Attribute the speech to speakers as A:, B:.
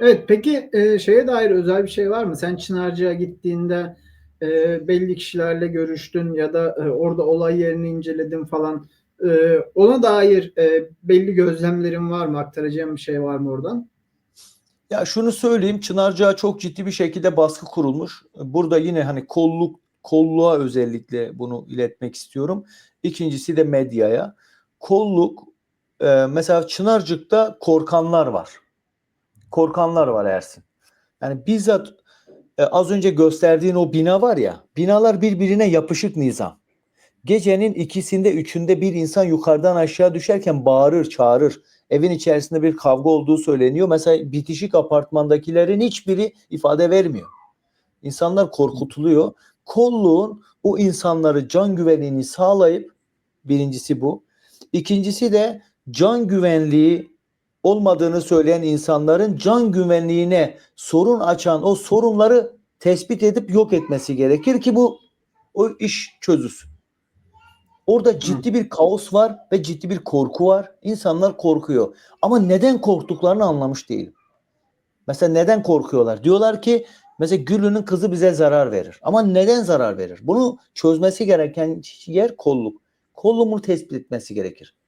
A: Evet, peki, eee, şeye dair özel bir şey var mı? Sen Çınarcık'a gittiğinde, eee, belli kişilerle görüştün ya da, eee, orada olay yerini inceledin falan. Eee, ona dair, eee, belli gözlemlerin var mı? Aktaracağın bir şey var mı oradan?
B: Ya şunu söyleyeyim, Çınarcık'a çok ciddi bir şekilde baskı kurulmuş. Burada yine hani kolluk kolluğa özellikle bunu iletmek istiyorum. İkincisi de medyaya. Kolluk e, mesela Çınarcık'ta korkanlar var. Korkanlar var Ersin. Yani bizzat e, az önce gösterdiğin o bina var ya, binalar birbirine yapışık nizam. Gecenin ikisinde üçünde bir insan yukarıdan aşağı düşerken bağırır, çağırır. Evin içerisinde bir kavga olduğu söyleniyor. Mesela bitişik apartmandakilerin hiçbiri ifade vermiyor. İnsanlar korkutuluyor. Kolluğun o insanları can güvenliğini sağlayıp birincisi bu. İkincisi de can güvenliği olmadığını söyleyen insanların can güvenliğine sorun açan o sorunları tespit edip yok etmesi gerekir ki bu o iş çözülsün. Orada ciddi bir kaos var ve ciddi bir korku var. İnsanlar korkuyor. Ama neden korktuklarını anlamış değilim. Mesela neden korkuyorlar? Diyorlar ki mesela Güllü'nün kızı bize zarar verir. Ama neden zarar verir? Bunu çözmesi gereken yer kolluk. Kolluğun bunu tespit etmesi gerekir.